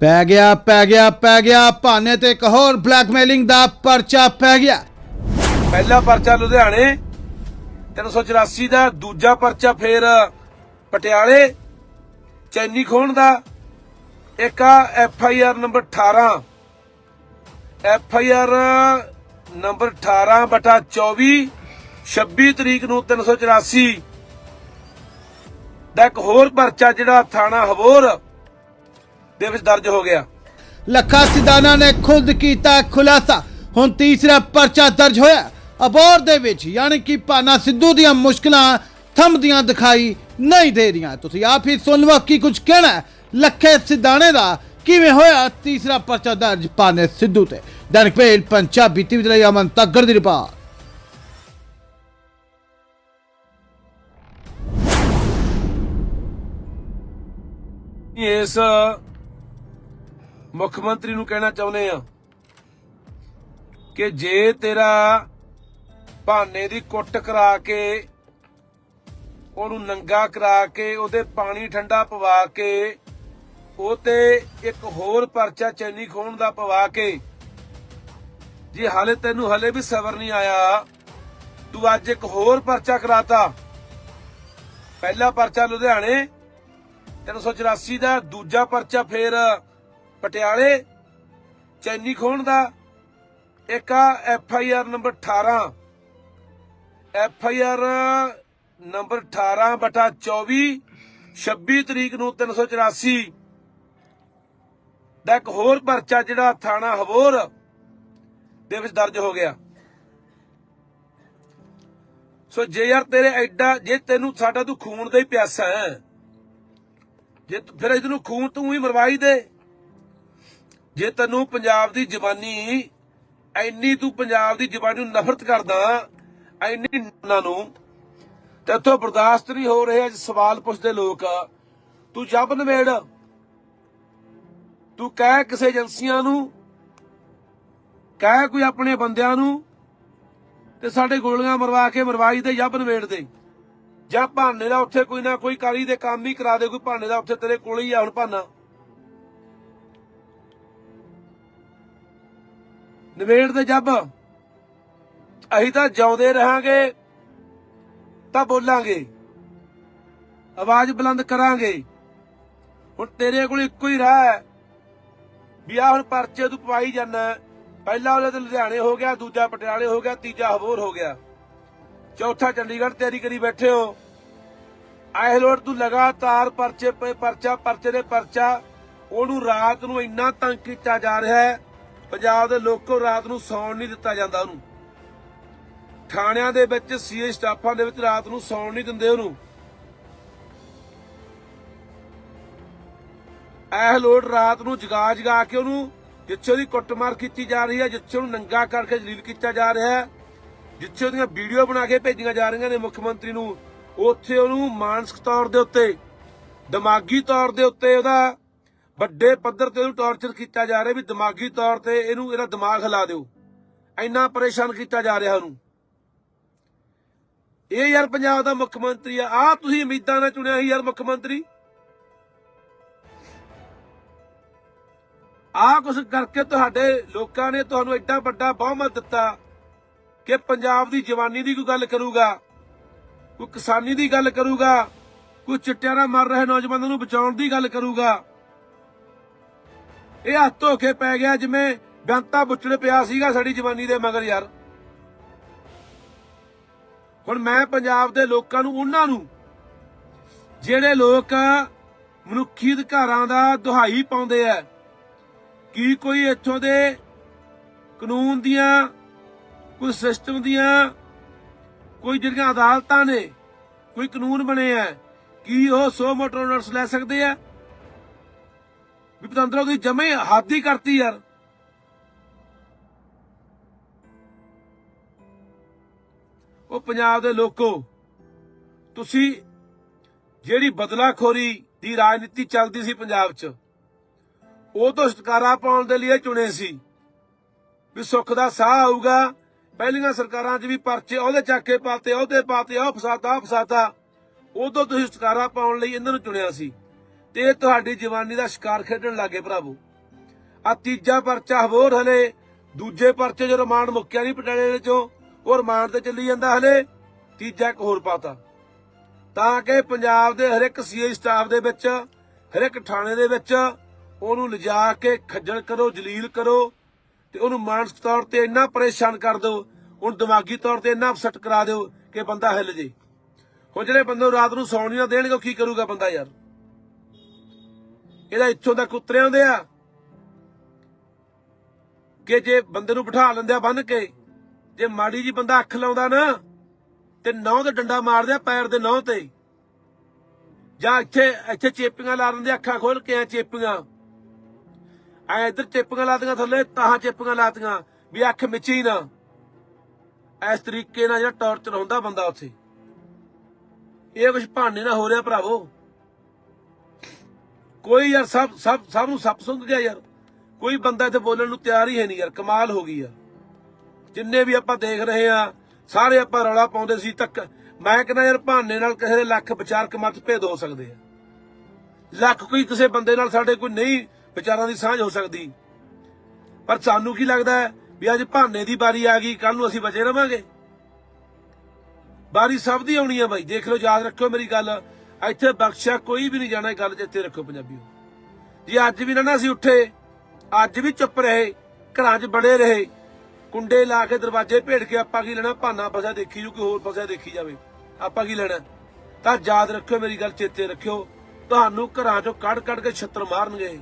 ਪੈ ਗਿਆ ਪੈ ਗਿਆ ਪੈ ਗਿਆ, ਭਾਨੇ ਤੇ ਇੱਕ ਹੋਰ ਬਲੈਕਮੇਲਿੰਗ ਦਾ ਪਰਚਾ ਪੈ ਗਿਆ। ਪਹਿਲਾ ਪਰਚਾ ਲੁਧਿਆਣੇ 384 ਦਾ, ਦੂਜਾ ਪਰਚਾ ਫੇਰ ਪਟਿਆਲੇ, ਚੈਨੀ ਖੋਣ ਦਾ, ਇੱਕ ਆ F I R number 18 F I R number 18 ਬਟਾ 24 26 ਤਰੀਕ ਨੂੰ 384 ਦਾ ਇੱਕ ਹੋਰ ਪਰਚਾ ਜਿਹੜਾ ਥਾਣਾ ਹਬੋਰ ਦੇ ਵਿੱਚ ਦਰਜ ਹੋ ਗਿਆ। ਲੱਖਾ ਸਿਧਾਨਾ ਨੇ ਖੁਦ ਕੀਤਾ ਖੁਲਾਸਾ। ਹੁਣ ਤੀਸਰਾ ਪਰਚਾ ਦਰਜ ਹੋਇਆ। ਅਬੋਰ ਦੇ ਵਿੱਚ ਯਾਨੀ ਕਿ ਪਾਨਾ ਸਿੱਧੂ ਦੀਆਂ ਮੁਸ਼ਕਲਾਂ ਥੰਮਦੀਆਂ ਦਿਖਾਈ ਨਹੀਂ ਦੇ ਰਹੀਆਂ। ਤੁਸੀਂ ਆਪ ਹੀ ਸੁਣ ਲਓ ਕੀ ਕੁਝ ਕਹਿਣਾ ਹੈ। ਲੱਖੇ ਸਿਧਾਣੇ ਦਾ ਕਿਵੇਂ ਹੋਇਆ ਤੀਸਰਾ ਪਰਚਾ ਦਰਜ ਪਾਨੇ ਸਿੱਧੂ ਤੇ। ਦੈਨਿਕ ਭੇਲ ਪੰਜਾਬੀ ਟੀਵੀ ਦੇ ਲਈ ਅਮਨ ਤੱਗਰ ਦੀ ਰਿਪੋਰਟ। ਇਸ ਮੁੱਖ ਮੰਤਰੀ ਨੂੰ ਕਹਿਣਾ ਚਾਹੁੰਦੇ ਆ ਕਿ ਜੇ ਤੇਰਾ ਭਾਨੇ ਦੀ ਕੁੱਟ ਕਰਾ ਕੇ, ਉਹਨੂੰ ਨੰਗਾ ਕਰਾ ਕੇ, ਉਹਦੇ ਪਾਣੀ ਠੰਡਾ ਪਵਾ ਕੇ, ਉਹ ਤੇ ਇੱਕ ਹੋਰ ਪਰਚਾ ਚੈਨੀ ਖੋਣ ਦਾ ਪਵਾ ਕੇ, ਜੇ ਹਾਲੇ ਤੈਨੂੰ ਹਲੇ ਵੀ ਸਬਰ ਨਹੀਂ ਆਇਆ, ਤੂੰ ਅੱਜ ਇੱਕ ਹੋਰ ਪਰਚਾ ਕਰਾਤਾ। ਪਹਿਲਾ ਪਰਚਾ ਲੁਧਿਆਣੇ 384 ਦਾ, ਦੂਜਾ ਪਰਚਾ ਫੇਰ ਪਟਿਆਲੇ, ਚੈਨੀ ਖੋਣ ਦਾ ਇੱਕ ਆ F I R number 18 F I R number 18 ਬਟਾ 24 26 ਤਰੀਕ ਨੂੰ 384 ਦਾ ਇੱਕ ਹੋਰ ਪਰਚਾ ਜਿਹੜਾ ਥਾਣਾ ਹਬੋਰ ਦੇ ਵਿੱਚ ਦਰਜ ਹੋ ਗਿਆ। ਸੋ ਜੇ ਯਾਰ ਤੇਰੇ ਐਡਾ, ਜੇ ਤੈਨੂੰ ਸਾਡਾ ਤੂੰ ਖੂਨ ਦਾ ਹੀ ਪਿਆਸਾ ਹੈ, ਜੇ ਫਿਰ ਇਹਨੂੰ ਖੂਨ ਤੂੰ ਹੀ ਮਰਵਾਈ ਦੇ। ਜੇ ਤੈਨੂੰ ਪੰਜਾਬ ਦੀ ਜਵਾਨੀ, ਐਨੀ ਤੂੰ ਪੰਜਾਬ ਦੀ ਜਵਾਨੀ ਨੂੰ ਨਫ਼ਰਤ ਕਰਦਾ, ਐਨੀ ਉਹਨਾਂ ਨੂੰ, ਤੇ ਇੱਥੋਂ ਬਰਦਾਸ਼ਤ ਨਹੀਂ ਹੋ ਰਿਹਾ ਸਵਾਲ ਪੁੱਛਦੇ ਲੋਕ, ਤੂੰ ਜੱਬ ਨਵੇੜ ਤੂੰ ਕਹਿ ਕਿਸੇ ਏਜੰਸੀਆਂ ਨੂੰ, ਕਹਿ ਕੋਈ ਆਪਣੇ ਬੰਦਿਆਂ ਨੂੰ, ਤੇ ਸਾਡੇ ਗੋਲੀਆਂ ਮਰਵਾ ਕੇ ਮਰਵਾਈ ਦੇ ਜੱਬ ਨਵੇੜ ਦੇ। ਜਾਂ ਭਾਨੇ ਦਾ ਉੱਥੇ ਕੋਈ ਨਾ ਕੋਈ ਕਾਲੀ ਦੇ ਕੰਮ ਹੀ ਕਰਾ ਦੇ, ਕੋਈ ਭਾਨੇ ਦਾ ਉੱਥੇ ਤੇਰੇ ਕੋਲ ਹੀ ਆ, ਹੁਣ ਭਾਨਾ। ਨਵੇੜ ਦੇ ਜੱਬ। ਅਸੀਂ ਤਾਂ ਜਿਉਂਦੇ ਰਹਾਂਗੇ, ਤਾਂ ਬੋਲਾਂਗੇ। ਆਵਾਜ਼ ਬੁਲੰਦ ਕਰਾਂਗੇ। ਹੁਣ ਤੇਰੇ ਕੋਲ ਇੱਕੋ ਹੀ ਰਾਹ ਹੈ। ਵੀ ਆ ਹੁਣ ਪਰਚੇ ਤੂੰ ਪਵਾਈ ਜਾਂਦਾ ਪਹਿਲਾ ਉਹਦੇ ਤੇ ਲੁਧਿਆਣੇ ਹੋ ਗਿਆ, ਦੂਜਾ ਪਟਿਆਲੇ ਹੋ ਗਿਆ, ਤੀਜਾ ਹਬੋਰ ਹੋ ਗਿਆ। ਚੌਥਾ ਚੰਡੀਗੜ੍ਹ ਤਿਆਰੀ ਕਰੀ ਬੈਠੇ ਹੋ। ਆਏ ਲੋੜ, ਤੂੰ ਲਗਾਤਾਰ ਪਰਚੇ ਪਰਚਾ, ਪਰਚੇ ਦੇ ਪਰਚਾ। ਉਹਨੂੰ ਰਾਤ ਨੂੰ ਇੰਨਾ ਤੰਗ ਕੀਤਾ ਜਾ ਰਿਹਾ ਹੈ ਪੰਜਾਬ ਦੇ ਲੋਕੋ ਰਾਤ ਨੂੰ ਸੌਣ ਨਹੀਂ ਦਿੱਤਾ ਜਾਂਦਾ ਉਹਨੂੰ। ਥਾਣਿਆਂ ਦੇ ਵਿੱਚ ਸੀਏ ਸਟਾਫਾਂ ਦੇ ਵਿੱਚ ਰਾਤ ਨੂੰ ਸੌਣ ਨਹੀਂ ਦਿੰਦੇ ਉਹਨੂੰ। ਇਹ ਲੋੜ ਰਾਤ ਨੂੰ ਜਗਾ ਜਗਾ ਕੇ ਉਹਨੂੰ ਜਿੱਥੇ ਉਹਦੀ ਕੁੱਟਮਾਰ ਕੀਤੀ ਜਾ ਰਹੀ ਹੈ, ਜਿੱਥੇ ਉਹਨੂੰ ਨੰਗਾ ਕਰਕੇ ਜਲੀਲ ਕੀਤਾ ਜਾ ਰਿਹਾ ਹੈ, ਜਿੱਥੇ ਉਹਦੀਆਂ ਵੀਡੀਓ ਬਣਾ ਕੇ ਭੇਜੀਆਂ ਜਾ ਰਹੀਆਂ ਨੇ ਮੁੱਖ ਮੰਤਰੀ ਨੂੰ, ਉੱਥੇ ਉਹਨੂੰ ਮਾਨਸਿਕ ਤੌਰ ਦੇ ਉੱਤੇ, ਦਿਮਾਗੀ ਤੌਰ ਦੇ ਉੱਤੇ ਉਹਦਾ ਵੱਡੇ ਪੱਧਰ ਤੇ ਇਹਨੂੰ ਟੌਰਚਰ ਕੀਤਾ ਜਾ ਰਿਹਾ ਵੀ ਦਿਮਾਗੀ ਤੌਰ ਤੇ ਇਹਨੂੰ ਇਹਦਾ ਦਿਮਾਗ ਹਿਲਾ ਦਿਓ। ਇੰਨਾ ਪਰੇਸ਼ਾਨ ਕੀਤਾ ਜਾ ਰਿਹਾ ਉਹਨੂੰ। ਇਹ ਯਾਰ ਪੰਜਾਬ ਦਾ ਮੁੱਖ ਮੰਤਰੀ ਆ। ਆ ਤੁਸੀਂ ਉਮੀਦਾਂ ਨਾਲ ਚੁਣਿਆ ਸੀ ਯਾਰ ਮੁੱਖ ਮੰਤਰੀ। ਆ ਕੁਛ ਕਰਕੇ ਤੁਹਾਡੇ ਲੋਕਾਂ ਨੇ ਤੁਹਾਨੂੰ ਐਡਾ ਵੱਡਾ ਬਹੁਮਤ ਦਿੱਤਾ ਕਿ ਪੰਜਾਬ ਦੀ ਜਵਾਨੀ ਦੀ ਕੋਈ ਗੱਲ ਕਰੂਗਾ, ਕੋਈ ਕਿਸਾਨੀ ਦੀ ਗੱਲ ਕਰੂਗਾ, ਕੋਈ ਚਿੱਟਿਆਂ ਨਾਲ ਮਰ ਰਹੇ ਨੌਜਵਾਨਾਂ ਨੂੰ ਬਚਾਉਣ ਦੀ ਗੱਲ ਕਰੂਗਾ। ਇਹ ਹੱਥ ਧੋ ਕੇ ਪੈ ਗਿਆ ਜਿਵੇਂ ਬੈਂਤਾ ਬੁੱਚੜ ਪਿਆ ਸੀਗਾ ਸਾਡੀ ਜਵਾਨੀ ਦੇ ਮਗਰ ਯਾਰ। ਹੁਣ ਮੈਂ ਪੰਜਾਬ ਦੇ ਲੋਕਾਂ ਨੂੰ, ਉਹਨਾਂ ਨੂੰ, ਜਿਹੜੇ ਲੋਕ ਮਨੁੱਖੀ ਅਧਿਕਾਰਾਂ ਦਾ ਦੁਹਾਈ ਪਾਉਂਦੇ ਆ, ਕੀ ਕੋਈ ਇੱਥੋਂ ਦੇ ਕਾਨੂੰਨ ਦੀਆਂ, ਕੋਈ ਸਿਸਟਮ ਦੀਆਂ, ਕੋਈ ਜਿਹੜੀਆਂ ਅਦਾਲਤਾਂ ਨੇ, ਕੋਈ ਕਾਨੂੰਨ ਬਣੇ ਆ, ਕੀ ਉਹ ਸੋ ਮੋਟਰ ਓਨਰਸ ਲੈ ਸਕਦੇ ਆ? ਵੀ ਪਤੰਦਰਾ ਉਹਦੀ ਜਮੇ ਹੱਦ ਹੀ ਕਰਤੀ ਯਾਰ। ਉਹ ਪੰਜਾਬ ਦੇ ਲੋਕੋ, ਤੁਸੀਂ ਜਿਹੜੀ ਬਦਲਾਖੋਰੀ ਦੀ ਰਾਜਨੀਤੀ ਚੱਲਦੀ ਸੀ ਪੰਜਾਬ 'ਚ, ਉਹ ਤੋਂ ਛੁਟਕਾਰਾ ਪਾਉਣ ਦੇ ਲਈ ਇਹ ਚੁਣੇ ਸੀ ਵੀ ਸੁੱਖ ਦਾ ਸਾਹ ਆਊਗਾ। ਪਹਿਲੀਆਂ ਸਰਕਾਰਾਂ 'ਚ ਵੀ ਪਰਚੇ ਉਹਦੇ ਚੱਕ ਕੇ ਪਾਤੇ, ਉਹਦੇ ਪਾਤੇ ਉਹ ਫਸਾਤਾ ਉਹ ਫਸਾਦਾ ਉਦੋਂ ਤੁਸੀਂ ਛੁਟਕਾਰਾ ਪਾਉਣ ਲਈ ਇਹਨਾਂ ਨੂੰ ਚੁਣਿਆ ਸੀ। ਤੇ ਇਹ ਤੁਹਾਡੀ ਜਵਾਨੀ ਦਾ ਸ਼ਿਕਾਰ ਖੇਡਣ ਲੱਗੇ ਭਰਾਵੋ ਆ ਤੀਜਾ ਪਰਚਾ ਹੋਰ ਹਲੇ, ਦੂਜੇ ਪਰਚੇ ਜੋ ਰਿਮਾਂਡ ਮੁੱਕਿਆ ਨਹੀਂ ਪਟਿਆਲੇ ਦੇ ਚੋਂ ਉਹ ਰਿਮਾਂਡ ਤੇ ਚੱਲੀ ਜਾਂਦਾ ਹਲੇ, ਤੀਜਾ ਇੱਕ ਹੋਰ ਪਾਤਾ। ਤਾਂ ਕਿ ਪੰਜਾਬ ਦੇ ਹਰ ਇੱਕ ਸੀਆਈ ਸਟਾਫ ਦੇ ਵਿੱਚ ਹਰ ਇੱਕ ਥਾਣੇ ਦੇ ਵਿੱਚ ਉਹਨੂੰ ਲਿਜਾ ਕੇ ਖੱਜਲ ਕਰੋ, ਜਲੀਲ ਕਰੋ, ਤੇ ਉਹਨੂੰ ਮਾਨਸਿਕ ਤੌਰ ਤੇ ਇੰਨਾ ਪਰੇਸ਼ਾਨ ਕਰ ਦਿਓ ਉਹਨੂੰ ਦਿਮਾਗੀ ਤੌਰ ਤੇ ਇੰਨਾ ਅਪਸੈਟ ਕਰਾ ਦਿਓ ਕਿ ਬੰਦਾ ਹਿੱਲ ਜੇ। ਹੁਣ ਜਿਹੜੇ ਬੰਦੇ ਨੂੰ ਰਾਤ ਨੂੰ ਸੌਣ ਨਹੀਂ ਦੇਣਗੇ, ਉਹ ਕੀ ਕਰੂਗਾ ਬੰਦਾ ਯਾਰ? ਇਹਦਾ ਇੱਥੋਂ ਤੱਕ ਉਤਰੇ ਹੁੰਦੇ ਆ ਕਿ ਜੇ ਬੰਦੇ ਨੂੰ ਬਿਠਾ ਲੈਂਦੇ ਆ ਬੰਨ ਕੇ, ਜੇ ਮਾੜੀ ਜੀ ਬੰਦਾ ਅੱਖ ਲਾਉਂਦਾ ਨਾ, ਤੇ ਨਹੁੰ ਤੇ ਡੰਡਾ ਮਾਰਦੇ ਆ ਪੈਰ ਦੇ ਨਹੁੰ ਤੇ। ਜਾਂ ਇੱਥੇ ਇੱਥੇ ਚੇਪੀਆਂ ਲਾ ਦਿੰਦੇ ਅੱਖਾਂ ਖੋਲ ਕੇ ਆ ਚੇਪੀਆਂ। ਐ ਇੱਧਰ ਚੇਪੀਆਂ ਲਾਤੀਆਂ ਥੱਲੇ ਤਾਹਾਂ ਚੇਪੀਆਂ ਲਾਤੀਆਂ ਵੀ ਅੱਖ ਮਿਚੀ ਨਾ। ਇਸ ਤਰੀਕੇ ਨਾਲ ਜਿਹੜਾ ਟੌਰਚਰ ਹੁੰਦਾ ਬੰਦਾ ਉੱਥੇ। ਇਹ ਕੁਝ ਭਾਣੇ ਨਾ ਹੋ ਰਿਹਾ ਭਰਾਵੋ। ਕੋਈ ਯਾਰ ਸਭ ਸਭ ਸਭ ਨੂੰ ਸੱਪ ਸੁੰਘ ਗਿਆ ਯਾਰ। ਕੋਈ ਬੰਦਾ ਇੱਥੇ ਬੋਲਣ ਨੂੰ ਤਿਆਰ ਹੀ ਹੈ ਨਹੀਂ ਯਾਰ, ਕਮਾਲ ਹੋ ਗਈ ਯਾਰ ਜਿੰਨੇ ਵੀ ਆਪਾਂ ਦੇਖ ਰਹੇ ਆ, ਸਾਰੇ ਆਪਾਂ ਰੌਲਾ ਪਾਉਂਦੇ ਸੀ ਤੱਕ ਮੈਂ ਕਹਿੰਦਾ ਯਾਰ ਭਾਨੇ ਨਾਲ ਕਿਸੇ ਦੇ ਲੱਖ ਵਿਚਾਰਕ ਮਤਭੇਦ ਹੋ ਸਕਦੇ ਆ। ਲੱਖ ਕੋਈ ਕਿਸੇ ਬੰਦੇ ਨਾਲ ਸਾਡੇ ਕੋਈ ਨਹੀਂ ਵਿਚਾਰਾਂ ਦੀ ਸਾਂਝ ਹੋ ਸਕਦੀ। ਪਰ ਸਾਨੂੰ ਕੀ ਲੱਗਦਾ ਵੀ ਅੱਜ ਭਾਨੇ ਦੀ ਵਾਰੀ ਆ ਗਈ ਕੱਲ ਨੂੰ ਅਸੀਂ ਬਚੇ ਰਵਾਂਗੇ? ਵਾਰੀ ਸਭ ਦੀ ਆਉਣੀ ਆ ਬਾਈ, ਦੇਖ ਲਓ, ਯਾਦ ਰੱਖਿਓ ਮੇਰੀ ਗੱਲ। ਇੱਥੇ ਬਖਸ਼ਿਆ ਕੋਈ ਵੀ ਨਹੀਂ ਜਾਣਾ ਇਹ ਗੱਲ ਜਿੱਥੇ ਰੱਖੋ ਪੰਜਾਬੀਓ। ਜੀ ਅੱਜ ਵੀ ਨਾ ਨਾ ਅਸੀਂ ਉੱਠੇ, ਅੱਜ ਵੀ ਚੁੱਪ ਰਹੇ, ਘਰਾਂ 'ਚ ਬੜੇ ਰਹੇ, ਕੁੰਡੇ ਲਾ ਕੇ ਦਰਵਾਜ਼ੇ ਭੇੜ ਕੇ ਆਪਾਂ ਕੀ ਲੈਣਾ? ਭਾਨਾ ਫਸਿਆ ਦੇਖੀ ਜੂ ਕੋਈ ਹੋਰ ਫਸਿਆ ਦੇਖੀ ਜਾਵੇ। ਆਪਾਂ ਕੀ ਲੈਣਾ? ਤਾਂ ਯਾਦ ਰੱਖਿਓ ਮੇਰੀ ਗੱਲ, ਚੇਤੇ ਰੱਖਿਓ, ਤੁਹਾਨੂੰ ਘਰਾਂ 'ਚੋਂ ਕੱਢ ਕੱਢ ਕੇ ਛੱਤਰ ਮਾਰਨਗੇ।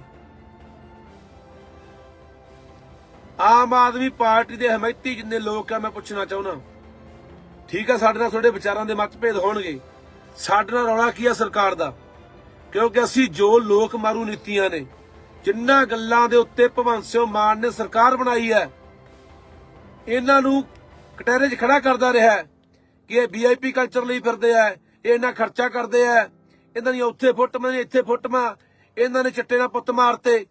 ਆਮ ਆਦਮੀ ਪਾਰਟੀ ਦੇ ਹਮਾਇਤੀ ਜਿੰਨੇ ਲੋਕ ਆ, ਮੈਂ ਪੁੱਛਣਾ ਚਾਹੁੰਦਾ। ਠੀਕ ਆ, ਸਾਡੇ ਨਾਲ ਤੁਹਾਡੇ ਵਿਚਾਰਾਂ ਦੇ ਮਤਭੇਦ ਹੋਣਗੇ। ਸਾਡੇ ਨਾਲ ਰੌਲਾ ਕੀ ਆ ਸਰਕਾਰ ਦਾ? ਕਿਉਂਕਿ ਅਸੀਂ ਜੋ ਲੋਕ ਮਾਰੂ ਨੀਤੀਆਂ ਨੇ, ਜਿੰਨਾ ਗੱਲਾਂ ਦੇ ਉੱਤੇ ਭਗਵੰਤ ਸਿੰਘ ਮਾਨ ਨੇ ਸਰਕਾਰ ਬਣਾਈ ਹੈ, ਇਹਨਾਂ ਨੂੰ ਕਟਹਿਰੇ 'ਚ ਖੜਾ ਕਰਦਾ ਰਿਹਾ ਕਿ ਇਹ ਵੀਆਈਪੀ ਕਲਚਰ ਲਈ ਫਿਰਦੇ ਆ, ਇਹ ਇਹਨਾਂ ਖਰਚਾ ਕਰਦੇ ਆ, ਇਹਨਾਂ ਦੀਆਂ ਉੱਥੇ ਫੁੱਟਮਾਂ ਨੇ ਇੱਥੇ ਫੁੱਟਮਾਂ ਇਹਨਾਂ ਨੇ ਚਿੱਟੇ ਨਾਲ ਪੁੱਤ ਮਾਰਤੇ।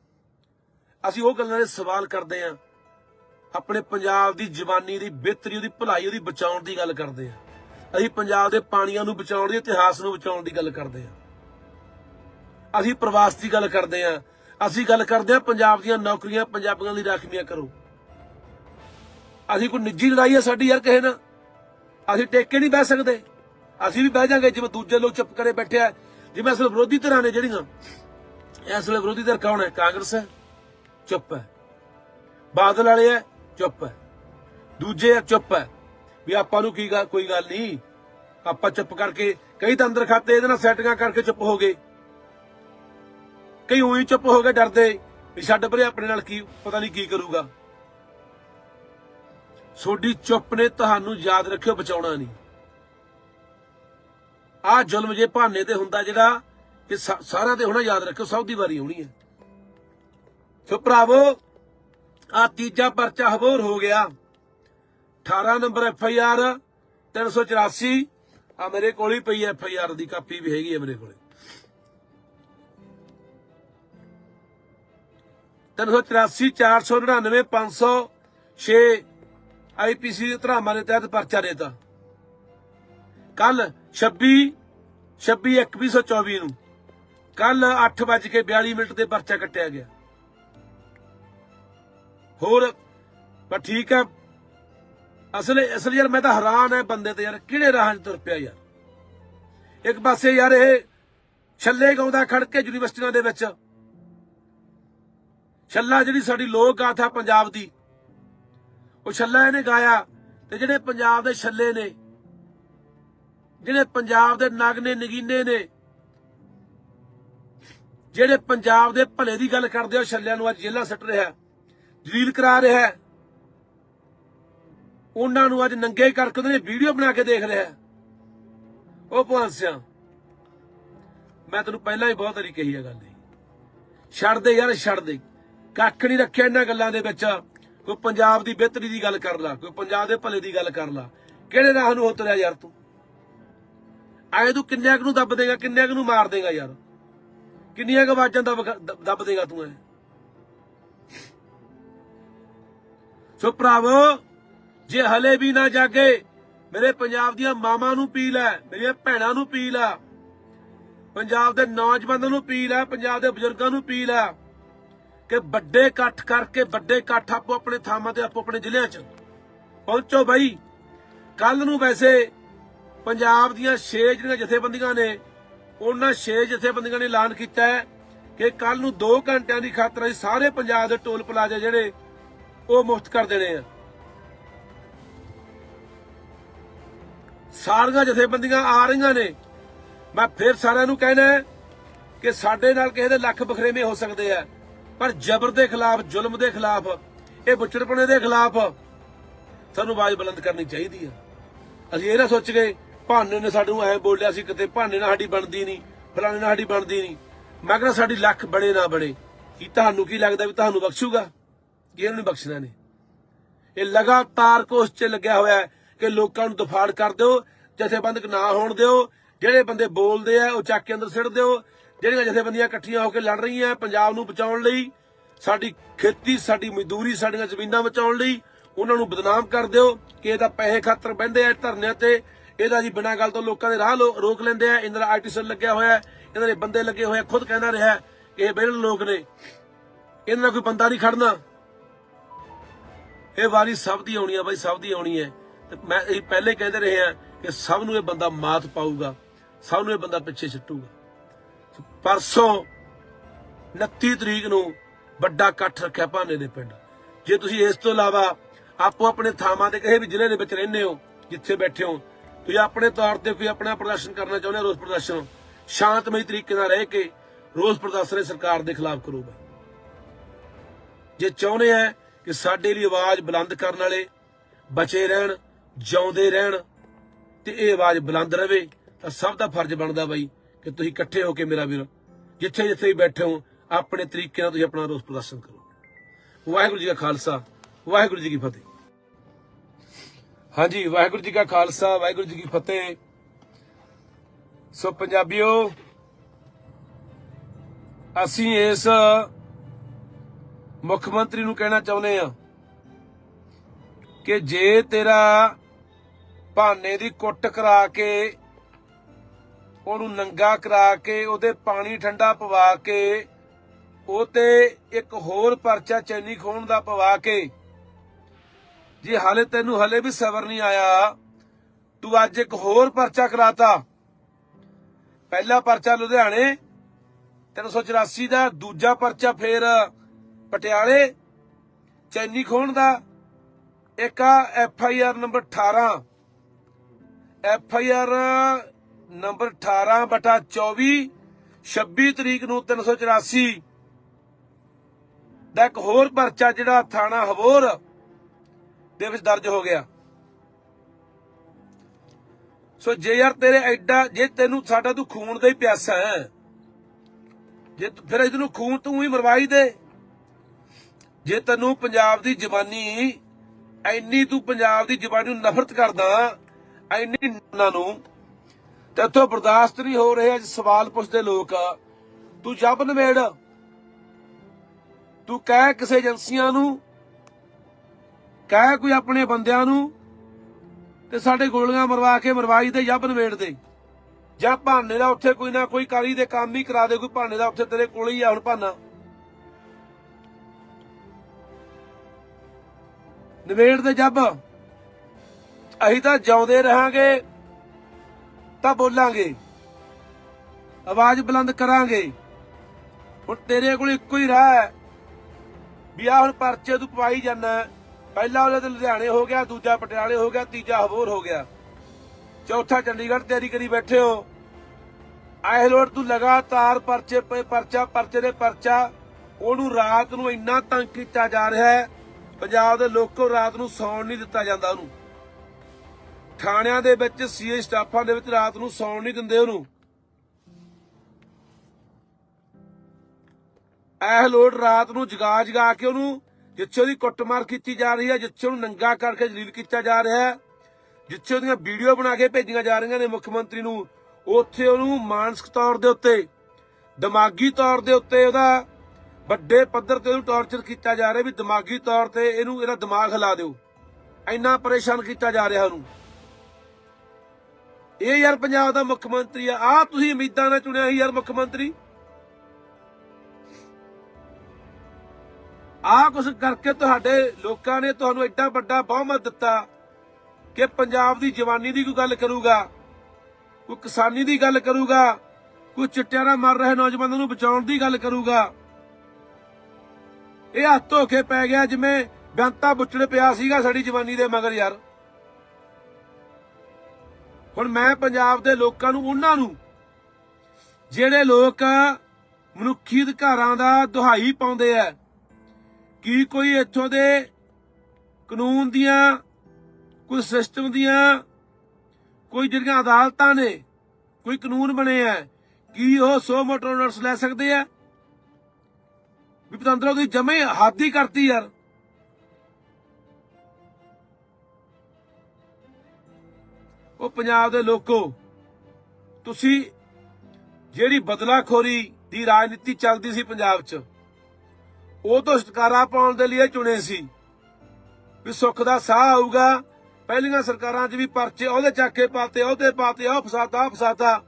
ਅਸੀਂ ਉਹ ਗੱਲਾਂ ਦੇ ਸਵਾਲ ਕਰਦੇ ਆ, ਆਪਣੇ ਪੰਜਾਬ ਦੀ ਜਵਾਨੀ ਦੀ ਬਿਹਤਰੀ, ਉਹਦੀ ਭਲਾਈ, ਉਹਦੀ ਬਚਾਉਣ ਦੀ ਗੱਲ ਕਰਦੇ ਆ। ਅਸੀਂ ਪੰਜਾਬ ਦੇ ਪਾਣੀਆਂ ਨੂੰ ਬਚਾਉਣ ਦੀ, ਇਤਿਹਾਸ ਨੂੰ ਬਚਾਉਣ ਦੀ ਗੱਲ ਕਰਦੇ ਹਾਂ। ਅਸੀਂ ਪ੍ਰਵਾਸ ਦੀ ਗੱਲ ਕਰਦੇ ਹਾਂ। ਅਸੀਂ ਗੱਲ ਕਰਦੇ ਹਾਂ ਪੰਜਾਬ ਦੀਆਂ ਨੌਕਰੀਆਂ, ਪੰਜਾਬੀਆਂ ਦੀ ਰਾਖਵੀਆਂ ਕਰੋ। ਅਸੀਂ ਕੋਈ ਨਿੱਜੀ ਲੜਾਈ ਹੈ ਸਾਡੀ ਯਾਰ ਕਹੇ ਨਾ ਅਸੀਂ ਟੇਕੇ ਨਹੀਂ ਬਹਿ ਸਕਦੇ। ਅਸੀਂ ਵੀ ਬਹਿ ਜਾਾਂਗੇ, ਜਿਵੇਂ ਦੂਜੇ ਲੋਕ ਚੁੱਪ ਕਰੇ ਬੈਠੇ ਆ। ਜਿਵੇਂ ਅਸਲ ਵਿਰੋਧੀ ਧਿਰਾਂ ਨੇ ਜਿਹੜੀਆਂ। ਇਸ ਵੇਲੇ ਵਿਰੋਧੀ ਧਿਰ ਕੌਣ ਹੈ? ਕਾਂਗਰਸ ਹੈ, ਚੁੱਪ ਹੈ। ਬਾਦਲ ਵਾਲੇ ਹੈ, ਚੁੱਪ ਹੈ। ਦੂਜੇ ਹੈ, ਚੁੱਪ ਹੈ। ਵੀ ਆਪਾਂ ਨੂੰ ਕੀ ਕੋਈ ਗੱਲ ਨਹੀਂ। ਆਪਾਂ ਚੁੱਪ ਕਰਕੇ ਕਈ ਤਾਂ ਅੰਦਰ ਖਾਤੇ, ਇਹਦੇ ਨਾਲ ਸੈਟਿੰਗਾਂ ਕਰਕੇ ਚੁੱਪ ਹੋ ਗਏ। ਕਈ ਉਹੀ ਚੁੱਪ ਹੋ ਗਏ ਡਰਦੇ ਵੀ ਛੱਡ ਪਰੇ ਆਪਣੇ ਨਾਲ ਕੀ ਪਤਾ ਨਹੀਂ ਕੀ ਕਰੂਗਾ। ਸੋਡੀ ਚੁੱਪ ਨੇ ਤੁਹਾਨੂੰ ਯਾਦ ਰੱਖਿਓ, ਬਚਾਉਣਾ ਨਹੀਂ। ਆ ਜ਼ੁਲਮ ਜੇ ਭਾਨੇ ਤੇ ਹੁੰਦਾ ਜਿਹੜਾ ਇਹ ਸਾ- ਤੇ ਹੋਣਾ ਯਾਦ ਰੱਖਿਓ, ਸਭ ਦੀ ਵਾਰੀ ਆਉਣੀ ਹੈ। ਸੋ ਭਰਾਵੋ ਆ ਤੀਜਾ ਪਰਚਾ ਹਬੋਰ ਹੋ ਗਿਆ। 18 ਨੰਬਰ ਐਫ ਆਈ ਆਰ 384 ਆ ਮੇਰੇ ਕੋਲ ਹੀ ਪਈ ਐਫ ਆਈ ਆਰ ਦੀ ਕਾਪੀ ਵੀ ਹੈਗੀ ਹੈ ਮੇਰੇ ਕੋਲੇ। 384 499 506 ਆਈਪੀਸੀ ਦੇ ਧਰਾਵਾਂ ਦੇ ਤਹਿਤ ਪਰਚਾ ਦੇਤਾ। ਕੱਲ 26 26 2124 ਨੂੰ, ਕੱਲ 8:42 ਮਿੰਟ ਤੇ ਪਰਚਾ ਕੱਟਿਆ ਗਿਆ। ਹੋਰ, ਪਰ ਠੀਕ ਹੈ ਅਸਲ ਅਸਲ ਯਾਰ ਮੈਂ ਤਾਂ ਹੈਰਾਨ ਹੈ ਬੰਦੇ ਤੇ ਯਾਰ, ਕਿਹੜੇ ਰਾਹਾਂ 'ਚ ਤੁਰ ਪਿਆ ਯਾਰ? ਇੱਕ ਪਾਸੇ ਯਾਰ ਇਹ ਛੱਲੇ ਗਾਉਂਦਾ ਖੜ ਕੇ ਯੂਨੀਵਰਸਿਟੀਆਂ ਦੇ ਵਿੱਚ। ਛੱਲਾ ਜਿਹੜੀ ਸਾਡੀ ਲੋਕ ਗਾਥਾ ਪੰਜਾਬ ਦੀ, ਉਹ ਛੱਲਾ ਇਹਨੇ ਗਾਇਆ ਤੇ ਜਿਹੜੇ ਪੰਜਾਬ ਦੇ ਛੱਲੇ ਨੇ, ਜਿਹੜੇ ਪੰਜਾਬ ਦੇ ਨਗ ਨਗੀਨੇ ਨੇ, ਜਿਹੜੇ ਪੰਜਾਬ ਦੇ ਭਲੇ ਦੀ ਗੱਲ ਕਰਦੇ ਆ, ਉਹ ਛੱਲਿਆਂ ਨੂੰ ਅੱਜ ਜੇਲ੍ਹਾਂ ਸੱਟ ਰਿਹਾ, ਜਲੀਲ ਕਰਾ ਰਿਹਾ। ਉਹਨਾਂ ਨੂੰ ਅੱਜ ਨੰਗੇ ਕਰਕੇ ਉਹਨੇ ਵੀਡੀਓ ਬਣਾ ਕੇ ਦੇਖ ਰਿਹਾ ਉਹ ਭਾਂਸਿਆ ਮੈਂ ਤੈਨੂੰ ਪਹਿਲਾਂ ਹੀ ਬਹੁਤ ਵਾਰੀ ਕਹੀ ਹੈ ਗੱਲ ਇਹ। ਛੱਡ ਦੇ ਯਾਰ, ਛੱਡ ਦੇ। ਕੱਖ ਨਹੀਂ ਰੱਖਿਆ ਇਹਨਾਂ ਗੱਲਾਂ ਦੇ ਵਿੱਚ। ਕੋਈ ਪੰਜਾਬ ਦੀ ਬਿਹਤਰੀ ਦੀ ਗੱਲ ਕਰ ਲਾ, ਕੋਈ ਪੰਜਾਬ ਦੇ ਭਲੇ ਦੀ ਗੱਲ ਕਰ ਲਾ। ਕਿਹੜੇ ਰਾਹ ਨੂੰ ਉਤਰਿਆ ਯਾਰ ਤੂੰ? ਆਏ ਤੂੰ ਕਿੰਨਿਆਂ ਕੁ ਨੂੰ ਦੱਬ ਦੇਗਾ, ਕਿੰਨਿਆਂ ਕੁ ਨੂੰ ਮਾਰ ਦੇਗਾ ਯਾਰ? ਕਿੰਨੀਆਂ ਕੁ ਆਵਾਜ਼ਾਂ ਦੱਬ ਦੱਬ- ਦੱਬ ਦੇਗਾ ਤੂੰ ਐ ਸੋ ਭਰਾਵੋ ਜੇ ਹਲੇ ਵੀ ਨਾ ਜਾਗੇ, ਮੇਰੇ ਪੰਜਾਬ ਦੀਆਂ ਮਾਵਾਂ ਨੂੰ ਅਪੀਲ ਹੈ, ਮੇਰੀਆਂ ਭੈਣਾਂ ਨੂੰ ਅਪੀਲ ਲੈ ਪੰਜਾਬ ਦੇ ਨੌਜਵਾਨਾਂ ਨੂੰ ਅਪੀਲ ਲੈ ਪੰਜਾਬ ਦੇ ਬਜ਼ੁਰਗਾਂ ਨੂੰ ਅਪੀਲ ਲੈ ਕਿ ਵੱਡੇ ਇਕੱਠ ਕਰਕੇ, ਵੱਡੇ ਇਕੱਠ ਆਪੋ ਆਪਣੇ ਥਾਵਾਂ ਤੇ, ਆਪੋ ਆਪਣੇ ਜ਼ਿਲ੍ਹਿਆਂ 'ਚ ਪਹੁੰਚੋ ਬਾਈ। ਕੱਲ ਨੂੰ ਵੈਸੇ ਪੰਜਾਬ ਦੀਆਂ 6 ਜਿਹੜੀਆਂ ਜਥੇਬੰਦੀਆਂ ਨੇ, ਉਹਨਾਂ 6 ਜਥੇਬੰਦੀਆਂ ਨੇ ਐਲਾਨ ਕੀਤਾ ਹੈ ਕਿ ਕੱਲ ਨੂੰ 2 ਘੰਟਿਆਂ ਦੀ ਖਾਤਰ ਅਸੀਂ ਸਾਰੇ ਪੰਜਾਬ ਦੇ ਟੋਲ ਪਲਾਜ਼ਾ ਜਿਹੜੇ ਉਹ ਮੁਫਤ ਕਰ ਦੇਣੇ ਆ। ਸਾਰੀਆਂ ਜਥੇਬੰਦੀਆਂ ਆ ਰਹੀਆਂ ਨੇ। ਮੈਂ ਫਿਰ ਸਾਰਿਆਂ ਨੂੰ ਕਹਿਣਾ ਕਿ ਸਾਡੇ ਨਾਲ ਕਿਸੇ ਦੇ ਲੱਖ ਬਖਰੇਵੇਂ ਹੋ ਸਕਦੇ ਆ, ਪਰ ਜ਼ਬਰ ਦੇ ਖਿਲਾਫ, ਜ਼ੁਲਮ ਦੇ ਖਿਲਾਫ, ਇਹ ਬੁੱਚੜਪਣੇ ਦੇ ਖਿਲਾਫ ਸਾਨੂੰ ਆਵਾਜ਼ ਬੁਲੰਦ ਕਰਨੀ ਚਾਹੀਦੀ ਆ। ਅਸੀਂ ਇਹ ਨਾ ਸੋਚ ਗਏ ਭਾਨੇ ਨੇ ਸਾਨੂੰ ਐ ਬੋਲਿਆ ਸੀ ਕਿਤੇ ਭਾਨੇ ਨਾਲ ਸਾਡੀ ਬਣਦੀ ਨਹੀਂ, ਫਲਾਣੇ ਨਾਲ ਸਾਡੀ ਬਣਦੀ ਨਹੀਂ। ਮੈਂ ਕਹਿੰਦਾ ਸਾਡੀ ਲੱਖ ਬਣੇ ਨਾ ਬਣੇ। ਕੀ ਤੁਹਾਨੂੰ ਕੀ ਲੱਗਦਾ ਵੀ ਤੁਹਾਨੂੰ ਬਖਸ਼ੂਗਾ? ਕਿ ਇਹਨੂੰ ਨਹੀਂ ਬਖਸ਼ਣਾ ਨੇ ਇਹ ਲਗਾਤਾਰ ਕੋਸ਼ਿਸ਼ 'ਚ ਲੱਗਿਆ ਹੋਇਆ ਹੈ। ਕਿ ਲੋਕਾਂ ਨੂੰ ਦਫਾੜ ਕਰ ਦਿਓ, ਜਥੇਬੰਦਕ ਨਾ ਹੋਣ ਦਿਓ, ਜਿਹੜੇ ਬੰਦੇ ਬੋਲਦੇ ਆ, ਉਹ ਚੱਕ ਕੇ ਅੰਦਰ ਸਿੱਟ ਦਿਓ। ਜਿਹੜੀਆਂ ਜਥੇਬੰਦੀਆਂ ਇਕੱਠੀਆਂ ਹੋ ਕੇ ਲੜ ਰਹੀਆਂ, ਪੰਜਾਬ ਨੂੰ ਬਚਾਉਣ ਲਈ, ਸਾਡੀ ਖੇਤੀ, ਸਾਡੀ ਮਜ਼ਦੂਰੀ, ਸਾਡੀਆਂ ਜ਼ਮੀਨਾਂ ਬਚਾਉਣ ਲਈ, ਉਹਨਾਂ ਨੂੰ ਬਦਨਾਮ ਕਰ ਦਿਓ, ਕਿ ਇਹ ਤਾਂ ਪੈਸੇ ਖਾਤਰ ਬਹਿੰਦੇ ਆ ਧਰਨਿਆਂ ਤੇ। ਇਹਦਾ ਜੀ ਬਿਨਾਂ ਗੱਲ ਤੋਂ ਲੋਕਾਂ ਦੇ ਰਾਹ ਲੋ- ਰੋਕ ਲੈਂਦੇ ਆ। ਇਹਨਾਂ ਦਾ ਆਰਟੀਸਨ ਲੱਗਿਆ ਹੋਇਆ ਇਹਨਾਂ ਦੇ ਬੰਦੇ ਲੱਗੇ ਹੋਏ ਖੁਦ ਕਹਿੰਦਾ ਰਿਹਾ ਕਿ ਇਹ ਬੇਰਲ ਲੋਕ ਨੇ। ਇਹਨਾਂ ਦਾ ਕੋਈ ਬੰਦਾ ਨਹੀਂ ਖੜਨਾ। ਇਹ ਵਾਰੀ ਸਭ ਦੀ ਆਉਣੀ ਆ ਬਾਈ, ਸਭ ਦੀ ਆਉਣੀ ਹੈ। ਤੇ ਮੈਂ ਇਹ ਪਹਿਲੇ ਕਹਿੰਦੇ ਰਹੇ ਆ ਕਿ ਸਭ ਨੂੰ ਇਹ ਬੰਦਾ ਮਾਤ ਪਾਊਗਾ, ਸਭ ਨੂੰ ਇਹ ਬੰਦਾ ਪਿੱਛੇ ਛੱਟੂਗਾ ਪਰਸੋਂ 29 ਤਰੀਕ ਨੂੰ ਵੱਡਾ ਇਕੱਠ ਰੱਖਿਆ ਭਾਨੇ ਦੇ ਪਿੰਡ। ਜੇ ਤੁਸੀਂ ਇਸ ਤੋਂ ਇਲਾਵਾ ਆਪੋ ਆਪਣੇ ਥਾਵਾਂ ਤੇ ਕਿਸੇ ਵੀ ਜ਼ਿਲ੍ਹੇ ਦੇ ਵਿੱਚ ਰਹਿੰਦੇ ਹੋ, ਜਿੱਥੇ ਬੈਠੇ ਹੋ, ਤੁਸੀਂ ਆਪਣੇ ਤੌਰ ਤੇ ਕੋਈ ਆਪਣਾ ਪ੍ਰਦਰਸ਼ਨ ਕਰਨਾ ਚਾਹੁੰਦੇ ਹੋ ਰੋਸ ਪ੍ਰਦਰਸ਼ਨ, ਸ਼ਾਂਤਮਈ ਤਰੀਕੇ ਨਾਲ ਰਹਿ ਕੇ ਰੋਸ ਪ੍ਰਦਰਸ਼ਨ ਸਰਕਾਰ ਦੇ ਖਿਲਾਫ ਕਰੂਗਾ। ਜੇ ਚਾਹੁੰਦੇ ਆ ਕਿ ਸਾਡੇ ਲਈ ਆਵਾਜ਼ ਬੁਲੰਦ ਕਰਨ ਵਾਲੇ ਬਚੇ ਰਹਿਣ ਜਿਉਂਦੇ ਰਹਿਣ ਤੇ ਇਹ ਆਵਾਜ਼ ਬੁਲੰਦ ਰਵੇ, ਤਾਂ ਸਭ ਦਾ ਫਰਜ਼ ਬਣਦਾ ਬਾਈ ਕਿ ਤੁਸੀਂ ਇਕੱਠੇ ਹੋ ਕੇ ਮੇਰਾ ਵੀਰ, ਜਿੱਥੇ ਜਿੱਥੇ ਵੀ ਬੈਠੇ ਹੋ, ਆਪਣੇ ਤਰੀਕੇ ਨਾਲ ਤੁਸੀਂ ਆਪਣਾ ਰੋਸ ਪ੍ਰਦਰਸ਼ਨ ਕਰੋ। ਵਾਹਿਗੁਰੂ ਜੀ ਕਾ ਖਾਲਸਾ, ਵਾਹਿਗੁਰੂ ਜੀ ਕੀ ਫਤਿਹ। ਹਾਂਜੀ, ਵਾਹਿਗੁਰੂ ਜੀ ਕਾ ਖਾਲਸਾ, ਵਾਹਿਗੁਰੂ ਜੀ ਕੀ ਫਤਿਹ। ਸੋ ਪੰਜਾਬੀਓ, ਅਸੀਂ ਇਸ ਮੁੱਖ ਮੰਤਰੀ ਨੂੰ ਕਹਿਣਾ ਚਾਹੁੰਦੇ ਆ ਕਿ ਜੇ ਤੇਰਾ ਭਾਨੇ ਦੀ ਕੁੱਟ ਕਰਾ ਕੇ, ਉਹਨੂੰ ਨੰਗਾ ਕਰਾ ਕੇ, ਉਹਦੇ ਪਾਣੀ ਠੰਡਾ ਪਵਾ ਕੇ, ਉਹ ਤੇ ਇੱਕ ਹੋਰ ਪਰਚਾ ਚੈਨੀ ਖੋਣ ਦਾ ਪਵਾ ਕੇ, ਜੇ, ਹਾਲੇ ਤੈਨੂੰ ਹਲੇ ਵੀ ਸਬਰ ਨਹੀਂ ਆਇਆ। ਤੂੰ ਅੱਜ ਇੱਕ ਹੋਰ ਪਰਚਾ ਕਰਾਤਾ। ਪਹਿਲਾ ਪਰਚਾ ਲੁਧਿਆਣੇ 384 ਦਾ, ਦੂਜਾ ਪਰਚਾ ਫੇਰ ਪਟਿਆਲੇ, ਚੈਨੀ ਖੋਣ ਦਾ। ਇੱਕ ਆ F I R number 18 F I R number 18 ਬਟਾ 24 26 ਤਰੀਕ ਨੂੰ 384 ਦਾ ਇੱਕ ਹੋਰ ਪਰਚਾ ਜਿਹੜਾ ਥਾਣਾ ਹਵੋਰ ਦੇ ਵਿੱਚ ਦਰਜ ਹੋ ਗਿਆ। ਸੋ ਜੇ ਯਾਰ ਤੇਰੇ ਐਡਾ, ਜੇ ਤੈਨੂੰ ਸਾਡਾ ਤੂੰ ਖੂਨ ਦਾ ਹੀ ਪਿਆਸਾ ਹੈ, ਜੇ ਫਿਰ ਇਹਨੂੰ ਖੂਨ ਤੂੰ ਹੀ ਮਰਵਾਈ ਦੇ। ਜੇ ਤੈਨੂੰ ਪੰਜਾਬ ਦੀ ਜਵਾਨੀ, ਐਨੀ ਤੂੰ ਪੰਜਾਬ ਦੀ ਜਵਾਨੀ ਨੂੰ ਨਫ਼ਰਤ ਕਰਦਾ ਐਨੀ ਉਹਨਾਂ ਨੂੰ ਤੇ ਇੱਥੋਂ ਬਰਦਾਸ਼ਤ ਨਹੀਂ ਹੋ ਰਿਹਾ ਅੱਜ ਸਵਾਲ ਪੁੱਛਦੇ ਲੋਕ, ਤੂੰ ਜੱਬ ਨਵੇੜ ਤੂੰ ਕਹਿ ਕਿਸੇ ਏਜੰਸੀਆਂ ਨੂੰ, ਕਹਿ ਕੋਈ ਆਪਣੇ ਬੰਦਿਆਂ ਨੂੰ ਤੇ ਸਾਡੇ ਗੋਲੀਆਂ ਮਰਵਾ ਕੇ ਮਰਵਾਈ ਦੇ ਜੱਬ ਨਵੇੜ ਦੇ। ਜਾਂ ਭਾਨੇ ਦਾ ਉੱਥੇ ਕੋਈ ਨਾ ਕੋਈ ਕਾਲੀ ਦੇ ਕੰਮ ਹੀ ਕਰਾ ਦੇ, ਕੋਈ ਭਾਨੇ ਦਾ ਉੱਥੇ ਤੇਰੇ ਕੋਲ ਹੀ ਆ ਹੁਣ ਭਾਨਾ। ਨਵੇੜ ਦੇ ਜੱਬ। ਅਸੀਂ ਤਾਂ ਜਿਉਂਦੇ ਰਹਾਂਗੇ, ਤਾਂ ਬੋਲਾਂਗੇ। ਆਵਾਜ਼ ਬੁਲੰਦ ਕਰਾਂਗੇ। ਹੁਣ ਤੇਰੇ ਕੋਲ ਇੱਕੋ ਹੀ ਰਾਹ ਹੈ। ਵੀ ਆ ਹੁਣ ਪਰਚੇ ਤੂੰ ਪਵਾਈ ਜਾਂਦਾ ਪਹਿਲਾ ਉਹਦੇ ਤੇ ਲੁਧਿਆਣੇ ਹੋ ਗਿਆ, ਦੂਜਾ ਪਟਿਆਲੇ ਹੋ ਗਿਆ, ਤੀਜਾ ਹਬੋਰ ਹੋ ਗਿਆ। ਚੌਥਾ ਚੰਡੀਗੜ੍ਹ ਤਿਆਰੀ ਕਰੀ ਬੈਠੇ ਹੋ। ਆਏ ਲੋੜ ਤੂੰ ਲਗਾਤਾਰ ਪਰਚੇ ਪੇ ਪਰਚਾ, ਪਰਚੇ ਦੇ ਪਰਚਾ। ਉਹਨੂੰ ਰਾਤ ਨੂੰ ਇੰਨਾ ਤੰਗ ਕੀਤਾ ਜਾ ਰਿਹਾ ਹੈ। ਪੰਜਾਬ ਦੇ ਲੋਕੋ ਰਾਤ ਨੂੰ ਸੌਣ ਨਹੀਂ ਦਿੱਤਾ ਜਾਂਦਾ ਉਹਨੂੰ। ਥਾਣਿਆਂ ਦੇ ਵਿੱਚ ਸੀਏ ਸਟਾਫਾਂ ਦੇ ਵਿੱਚ ਰਾਤ ਨੂੰ ਸੌਣ ਨਹੀਂ ਦਿੰਦੇ ਉਹਨੂੰ। ਇਹ ਲੋੜ ਰਾਤ ਨੂੰ ਜਗਾ ਜਗਾ ਕੇ ਉਹਨੂੰ ਜਿੱਥੇ ਉਹਦੀ ਕੁੱਟਮਾਰ ਕੀਤੀ ਜਾ ਰਹੀ ਹੈ, ਜਿੱਥੇ ਉਹਨੂੰ ਨੰਗਾ ਕਰਕੇ ਜਲੀਲ ਕੀਤਾ ਜਾ ਰਿਹਾ ਹੈ, ਜਿੱਥੇ ਉਹਦੀਆਂ ਵੀਡੀਓ ਬਣਾ ਕੇ ਭੇਜੀਆਂ ਜਾ ਰਹੀਆਂ ਨੇ ਮੁੱਖ ਮੰਤਰੀ ਨੂੰ, ਉੱਥੇ ਉਹਨੂੰ ਮਾਨਸਿਕ ਤੌਰ ਦੇ ਉੱਤੇ, ਦਿਮਾਗੀ ਤੌਰ ਦੇ ਉੱਤੇ ਉਹਦਾ ਵੱਡੇ ਪੱਧਰ ਤੇ ਉਹਨੂੰ ਟੌਰਚਰ ਕੀਤਾ ਜਾ ਰਿਹਾ ਵੀ ਦਿਮਾਗੀ ਤੌਰ ਤੇ ਇਹਨੂੰ, ਇਹਦਾ ਦਿਮਾਗ ਹਿਲਾ ਦਿਓ। ਇੰਨਾ ਪਰੇਸ਼ਾਨ ਕੀਤਾ ਜਾ ਰਿਹਾ ਉਹਨੂੰ। ਇਹ ਯਾਰ ਪੰਜਾਬ ਦਾ ਮੁੱਖ ਮੰਤਰੀ ਆ। ਆ ਤੁਸੀਂ ਉਮੀਦਾਂ ਨਾਲ ਚੁਣਿਆ ਸੀ ਯਾਰ ਮੁੱਖ ਮੰਤਰੀ। ਆਹ ਕੁਝ ਕਰਕੇ ਤੁਹਾਡੇ ਲੋਕਾਂ ਨੇ ਤੁਹਾਨੂੰ ਐਡਾ ਵੱਡਾ ਬਹੁਮਤ ਦਿੱਤਾ ਕਿ ਪੰਜਾਬ ਦੀ ਜਵਾਨੀ ਦੀ ਕੋਈ ਗੱਲ ਕਰੂਗਾ, ਕੋਈ ਕਿਸਾਨੀ ਦੀ ਗੱਲ ਕਰੂਗਾ, ਕੋਈ ਚਿੱਟਿਆਂ ਨਾਲ ਮਰ ਰਹੇ ਨੌਜਵਾਨਾਂ ਨੂੰ ਬਚਾਉਣ ਦੀ ਗੱਲ ਕਰੂਗਾ। ਇਹ ਹੱਥ ਧੋਖੇ ਪੈ ਗਿਆ ਜਿਵੇਂ ਬੈਂਤਾ ਬੁੱਚੜ ਪਿਆ ਸੀਗਾ ਸਾਡੀ ਜਵਾਨੀ ਦੇ ਮਗਰ ਯਾਰ। ਹੁਣ ਮੈਂ ਪੰਜਾਬ ਦੇ ਲੋਕਾਂ ਨੂੰ, ਉਹਨਾਂ ਨੂੰ, ਜਿਹੜੇ ਲੋਕ ਮਨੁੱਖੀ ਅਧਿਕਾਰਾਂ ਦਾ ਦੁਹਾਈ ਪਾਉਂਦੇ ਆ, ਕੀ ਕੋਈ ਇੱਥੋਂ ਦੇ ਕਾਨੂੰਨ ਦੀਆਂ, ਕੋਈ ਸਿਸਟਮ ਦੀਆਂ, ਕੋਈ ਜਿਹੜੀਆਂ ਅਦਾਲਤਾਂ ਨੇ, ਕੋਈ ਕਾਨੂੰਨ ਬਣੇ ਆ, ਕੀ ਉਹ 100 ਮੋਟਰ ਨੋਟਸ ਲੈ ਸਕਦੇ ਆ? ਵੀ ਪਤੰਦਰੋਂ ਦੀ ਜਮੇ ਹਾਦੀ ਕਰਤੀ ਯਾਰ। ਉਹ ਪੰਜਾਬ ਦੇ ਲੋਕੋ, ਤੁਸੀਂ ਜਿਹੜੀ ਬਦਲਾਖੋਰੀ ਦੀ ਰਾਜਨੀਤੀ ਚੱਲਦੀ ਸੀ ਪੰਜਾਬ 'ਚ, ਉਹ ਤੋਂ ਛੁਟਕਾਰਾ ਪਾਉਣ ਦੇ ਲਈ ਇਹ ਚੁਣੇ ਸੀ ਵੀ ਸੁੱਖ ਦਾ ਸਾਹ ਆਊਗਾ। ਪਹਿਲੀਆਂ ਸਰਕਾਰਾਂ 'ਚ ਵੀ ਪਰਚੇ ਉਹਦੇ ਚੱਕ ਕੇ ਪਾਤੇ, ਉਹਦੇ ਪਾਤੇ ਉਹ ਫਸਾਤਾ ਉਹ ਫਸਾਤਾ।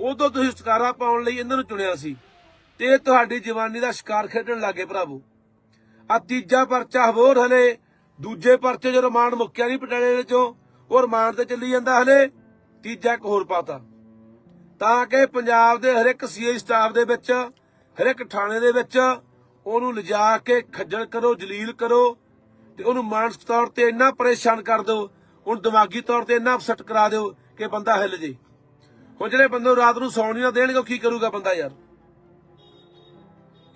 ਉਦੋਂ ਤੁਸੀਂ ਛੁਟਕਾਰਾ ਪਾਉਣ ਲਈ ਇਹਨਾਂ ਨੂੰ ਚੁਣਿਆ ਸੀ। ਤੇ ਤੁਹਾਡੀ ਜਵਾਨੀ ਦਾ ਸ਼ਿਕਾਰ ਖੇਡਣ ਲੱਗੇ ਭਰਾਵੋ। ਆ ਤੀਜਾ ਪਰਚਾ ਹੋਰ ਹਲੇ, ਦੂਜੇ ਪਰਚੇ ਜੋ ਰਿਮਾਂਡ ਮੁੱਕਿਆ ਨਹੀਂ ਪਟਿਆਲੇ ਦੇ ਚੋਂ ਉਹ ਰਿਮਾਂਡ ਤੇ ਚੱਲੀ ਜਾਂਦਾ ਹਲੇ। ਤੀਜਾ ਇੱਕ ਹੋਰ ਪਾਤਾ। ਤਾਂ ਕਿ ਪੰਜਾਬ ਦੇ ਹਰ ਇੱਕ ਸੀਆਈ ਸਟਾਫ ਦੇ ਵਿੱਚ ਹਰ ਇੱਕ ਥਾਣੇ ਦੇ ਵਿੱਚ ਉਹਨੂੰ ਲਿਜਾ ਕੇ ਖੱਜਲ ਕਰੋ, ਜਲੀਲ ਕਰੋ ਤੇ ਉਹਨੂੰ ਮਾਨਸਿਕ ਤੌਰ ਤੇ ਇੰਨਾ ਪਰੇਸ਼ਾਨ ਕਰ ਦਿਓ, ਉਹਨੂੰ ਦਿਮਾਗੀ ਤੌਰ ਤੇ ਇੰਨਾ ਅਪਸੈਟ ਕਰਾ ਦਿਓ ਕਿ ਬੰਦਾ ਹਿੱਲ ਜੇ। ਹੁਣ ਜਿਹੜੇ ਬੰਦੇ ਨੂੰ ਰਾਤ ਨੂੰ ਸੌਣ ਨਹੀਂ ਨਾ ਦੇਣਗੇ, ਉਹ ਕੀ ਕਰੂਗਾ ਬੰਦਾ ਯਾਰ?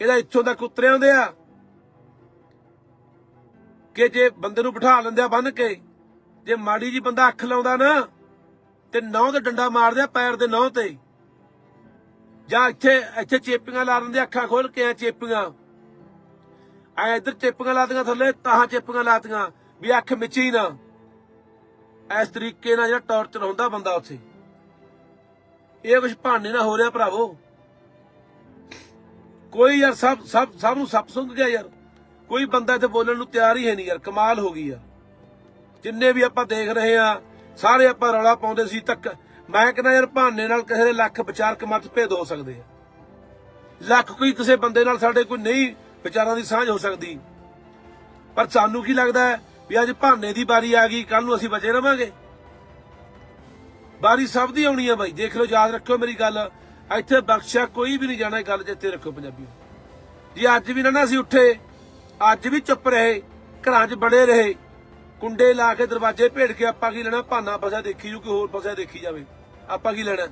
ਇਹਦਾ ਇੱਥੋਂ ਤੱਕ ਉਤਰੇ ਹੁੰਦੇ ਆ ਕਿ ਜੇ ਬੰਦੇ ਨੂੰ ਬਿਠਾ ਲੈਂਦੇ ਆ ਬੰਨ ਕੇ ਜੇ ਮਾੜੀ ਜੀ ਬੰਦਾ ਅੱਖ ਲਾਉਂਦਾ ਨਾ, ਤੇ ਨਹੁੰ ਤੇ ਡੰਡਾ ਮਾਰਦੇ ਪੈਰ ਦੇ ਨਹੁੰ ਤੇ ਜਾਂ ਇੱਥੇ ਇੱਥੇ ਚੇਪੀਆਂ ਲਾ ਦਿੰਦੇ ਅੱਖਾਂ ਖੋਲ ਕੇ ਆ ਚੇਪੀਆਂ। ਐ ਇੱਧਰ ਚੇਪੀਆਂ ਲਾਤੀਆਂ ਥੱਲੇ, ਤਾਹਾਂ ਚੇਪੀਆਂ ਲਾਤੀਆਂ ਵੀ ਅੱਖ ਮਿਚੀ ਨਾ। ਇਸ ਤਰੀਕੇ ਨਾਲ ਜਿਹੜਾ ਟੌਰਚਰ ਹੁੰਦਾ ਬੰਦਾ ਉੱਥੇ। ਇਹ ਕੁਝ ਭਾਣੇ ਨਾਲ ਹੋ ਰਿਹਾ ਭਰਾਵੋ। ਕੋਈ ਯਾਰ ਸਭ ਸਭ ਸਭ ਨੂੰ ਸੱਪ ਸੁੰਘ ਗਿਆ ਯਾਰ। ਕੋਈ ਬੰਦਾ ਇੱਥੇ ਬੋਲਣ ਨੂੰ ਤਿਆਰ ਹੀ ਹੈ ਨਹੀਂ ਯਾਰ, ਕਮਾਲ ਹੋ ਗਈ ਆ ਜਿੰਨੇ ਵੀ ਆਪਾਂ ਦੇਖ ਰਹੇ ਆ ਸਾਰੇ ਆਪਾਂ ਰੌਲਾ ਪਾਉਂਦੇ ਸੀ, ਤੱਕ ਮੈਂ ਕਹਿੰਦਾ ਯਾਰ ਬਹਾਨੇ ਨਾਲ ਕਿਸੇ ਦੇ ਲੱਖ ਵਿਚਾਰਕ ਮਤਭੇਦ ਹੋ ਸਕਦੇ ਆ। ਲੱਖ ਕੋਈ ਕਿਸੇ ਬੰਦੇ ਨਾਲ ਸਾਡੇ ਕੋਈ ਨਹੀਂ ਵਿਚਾਰਾਂ ਦੀ ਸਾਂਝ ਹੋ ਸਕਦੀ। ਪਰ ਸਾਨੂੰ ਕੀ ਲੱਗਦਾ ਹੈ ਵੀ ਅੱਜ ਭਾਨੇ ਦੀ ਵਾਰੀ ਆ ਗਈ ਕੱਲ ਨੂੰ ਅਸੀਂ ਬਚੇ ਰਵਾਂਗੇ? ਵਾਰੀ ਸਭ ਦੀ ਆਉਣੀ ਹੈ ਬਾਈ, ਦੇਖ ਲਓ, ਯਾਦ ਰੱਖਿਓ ਮੇਰੀ ਗੱਲ। ਇੱਥੇ ਬਖਸ਼ਿਆ ਕੋਈ ਵੀ ਨਹੀਂ ਜਾਣਾ ਇਹ ਗੱਲ ਜਿੱਤੇ ਰੱਖੋ ਪੰਜਾਬੀ ਜੀ ਅੱਜ ਵੀ ਨਾ ਨਾ ਅਸੀਂ ਉੱਠੇ, ਅੱਜ ਵੀ ਚੁੱਪ ਰਹੇ, ਘਰਾਂ 'ਚ ਬੜੇ ਰਹੇ ਕੁੰਡੇ ਲਾ ਕੇ ਦਰਵਾਜ਼ੇ ਭੇੜ ਕੇ ਆਪਾਂ ਕੀ ਲੈਣਾ? ਭਾਨਾ ਫਸਿਆ ਦੇਖੀ ਜੂ ਕਿ ਹੋਰ ਫਸਿਆ ਦੇਖੀ ਜਾਵੇ। ਆਪਾਂ ਕੀ ਲੈਣਾ?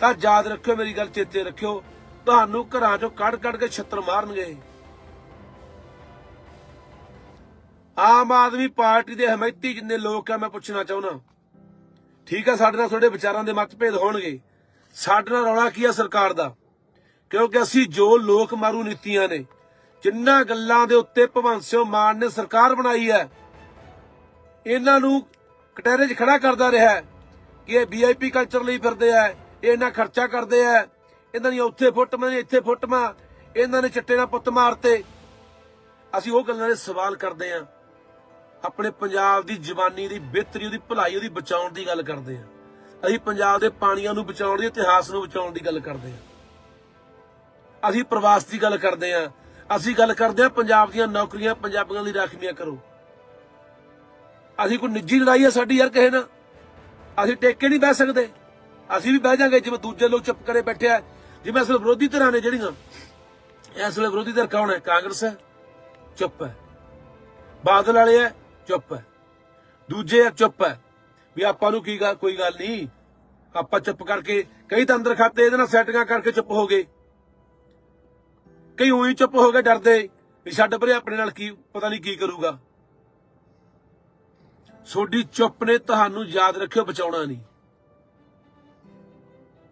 ਤਾਂ ਯਾਦ ਰੱਖਿਓ ਮੇਰੀ ਗੱਲ, ਚੇਤੇ ਰੱਖਿਓ। ਤੁਹਾਨੂੰ ਘਰਾਂ 'ਚੋਂ ਕੱਢ ਕੱਢ ਕੇ ਛੱਤਰ ਮਾਰਨਗੇ। ਆਮ ਆਦਮੀ ਪਾਰਟੀ ਦੇ ਹਮਾਇਤੀ ਜਿੰਨੇ ਲੋਕ ਆ, ਮੈਂ ਪੁੱਛਣਾ ਚਾਹੁੰਦਾ। ਠੀਕ ਆ, ਸਾਡੇ ਨਾਲ ਤੁਹਾਡੇ ਵਿਚਾਰਾਂ ਦੇ ਮਤਭੇਦ ਹੋਣਗੇ। ਸਾਡੇ ਨਾਲ ਰੌਲਾ ਕੀ ਆ ਸਰਕਾਰ ਦਾ? ਕਿਉਂਕਿ ਅਸੀਂ ਜੋ ਲੋਕ ਮਾਰੂ ਨੀਤੀਆਂ ਨੇ, ਜਿੰਨਾ ਗੱਲਾਂ ਦੇ ਉੱਤੇ ਭਗਵੰਤ ਸਿੰਘ ਮਾਨ ਨੇ ਸਰਕਾਰ ਬਣਾਈ ਹੈ ਇਹਨਾਂ ਨੂੰ ਕਟਹਿਰੇ 'ਚ ਖੜਾ ਕਰਦਾ ਰਿਹਾ ਕਿ ਇਹ ਵੀਆਈਪੀ ਕਲਚਰ ਲਈ ਫਿਰਦੇ ਆ, ਇਹ ਇਹਨਾਂ ਖਰਚਾ ਕਰਦੇ ਆ, ਇਹਨਾਂ ਦੀਆਂ ਉੱਥੇ ਫੁੱਟਮਾਂ ਇੱਥੇ ਫੁੱਟਮਾਂ ਇਹਨਾਂ ਨੇ ਚਿੱਟੇ ਨਾਲ ਪੁੱਤ ਮਾਰਤੇ। ਅਸੀਂ ਉਹ ਗੱਲਾਂ ਦੇ ਸਵਾਲ ਕਰਦੇ ਆ। ਆਪਣੇ ਪੰਜਾਬ ਦੀ ਜਵਾਨੀ ਦੀ, ਬਿਹਤਰੀ ਉਹਦੀ, ਭਲਾਈ ਉਹਦੀ ਬਚਾਉਣ ਦੀ ਗੱਲ ਕਰਦੇ ਆ। ਅਸੀਂ ਪੰਜਾਬ ਦੇ ਪਾਣੀਆਂ ਨੂੰ ਬਚਾਉਣ ਦੀ, ਇਤਿਹਾਸ ਨੂੰ ਬਚਾਉਣ ਦੀ ਗੱਲ ਕਰਦੇ ਆ। ਅਸੀਂ ਪ੍ਰਵਾਸ ਦੀ ਗੱਲ ਕਰਦੇ ਆ। ਅਸੀਂ ਗੱਲ ਕਰਦੇ ਆ, ਪੰਜਾਬ ਦੀਆਂ ਨੌਕਰੀਆਂ ਪੰਜਾਬੀਆਂ ਲਈ ਰਾਖਵੀਆਂ ਕਰੋ। ਅਸੀਂ ਕੋਈ ਨਿੱਜੀ ਲੜਾਈ ਹੈ ਸਾਡੀ ਯਾਰ ਕਿਸੇ ਨਾਲ। ਅਸੀਂ ਟੇਕੇ ਨਹੀਂ ਬਹਿ ਸਕਦੇ। ਅਸੀਂ ਵੀ ਬਹਿ ਜਾਾਂਗੇ, ਜਿਵੇਂ ਦੂਜੇ ਲੋਕ ਚੁੱਪ ਕਰੇ ਬੈਠੇ ਆ। ਜਿਵੇਂ ਅਸਲ ਵਿਰੋਧੀ ਧਿਰਾਂ ਨੇ ਜਿਹੜੀਆਂ। ਇਸ ਵੇਲੇ ਵਿਰੋਧੀ ਧਿਰ ਕੌਣ ਹੈ? ਕਾਂਗਰਸ ਹੈ, ਚੁੱਪ ਹੈ। ਬਾਦਲ ਵਾਲੇ ਹੈ, ਚੁੱਪ ਹੈ। ਦੂਜੇ ਹੈ, ਚੁੱਪ ਹੈ। ਵੀ ਆਪਾਂ ਨੂੰ ਕੀ ਗੱਲ, ਕੋਈ ਗੱਲ ਨਹੀਂ। ਆਪਾਂ ਚੁੱਪ ਕਰਕੇ, ਕਈ ਤਾਂ ਅੰਦਰ ਖਾਤੇ, ਇਹਦੇ ਨਾਲ ਸੈਟਿੰਗਾਂ ਕਰਕੇ ਚੁੱਪ ਹੋ ਗਏ। ਕਈ ਉਹੀ ਚੁੱਪ ਹੋ ਗਏ, ਡਰਦੇ। ਵੀ ਛੱਡ ਪਰੇ ਆਪਣੇ ਨਾਲ ਕੀ, ਪਤਾ ਨਹੀਂ ਕੀ ਕਰੂਗਾ। ਤੁਹਾਡੀ ਚੁੱਪ ਨੇ ਤੁਹਾਨੂੰ ਯਾਦ ਰੱਖਿਓ, ਬਚਾਉਣਾ ਨਹੀਂ।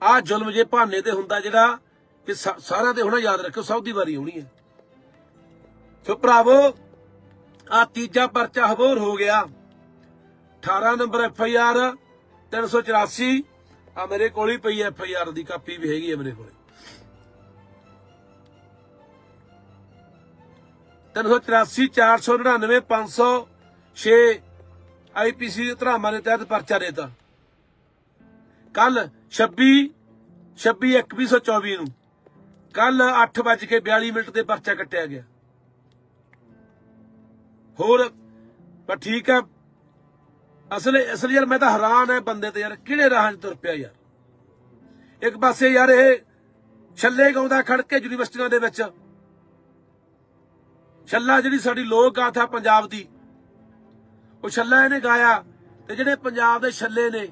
ਆ ਜ਼ੁਲਮ ਜੇ ਭਾਨੇ ਤੇ ਹੁੰਦਾ ਜਿਹੜਾ ਕਿ ਸਾਰਿਆਂ ਤੇ ਹੋਣਾ ਯਾਦ ਰੱਖਿਓ, ਸਭ ਦੀ ਵਾਰੀ ਆਉਣੀ ਹੈ। ਸੋ ਭਰਾਵੋ ਆ ਤੀਜਾ ਪਰਚਾ ਹਬੋਰ ਹੋ ਗਿਆ। 18 ਨੰਬਰ ਐਫ ਆਈ ਆਰ 384 ਆ ਮੇਰੇ ਕੋਲ ਹੀ ਪਈ ਐਫ ਆਈ ਆਰ ਦੀ ਕਾਪੀ ਵੀ ਹੈਗੀ ਹੈ ਮੇਰੇ ਕੋਲ। 384 499 506 ਆਈਪੀਸੀ ਦੇ ਧਰਾਵਾਂ ਦੇ ਤਹਿਤ ਪਰਚਾ ਦੇਤਾ। ਕੱਲ 26 26 2124 ਨੂੰ ਕੱਲ 8:42 ਮਿੰਟ ਤੇ ਪਰਚਾ ਕੱਟਿਆ ਗਿਆ। ਹੋਰ, ਪਰ ਠੀਕ ਹੈ ਅਸਲ ਅਸਲ ਯਾਰ ਮੈਂ ਤਾਂ ਹੈਰਾਨ ਹੈ ਬੰਦੇ ਤੇ ਯਾਰ, ਕਿਹੜੇ ਰਾਹਾਂ 'ਚ ਤੁਰ ਪਿਆ ਯਾਰ? ਇੱਕ ਪਾਸੇ ਯਾਰ ਇਹ ਛੱਲੇ ਗਾਉਂਦਾ ਖੜ ਕੇ ਯੂਨੀਵਰਸਿਟੀਆਂ ਦੇ ਵਿੱਚ, ਛੱਲਾ ਜਿਹੜੀ ਸਾਡੀ ਲੋਕ ਗਾਥਾ ਪੰਜਾਬ ਦੀ ਉਹ ਛੱਲਾ ਇਹਨੇ ਗਾਇਆ ਤੇ ਜਿਹੜੇ ਪੰਜਾਬ ਦੇ ਛੱਲੇ ਨੇ,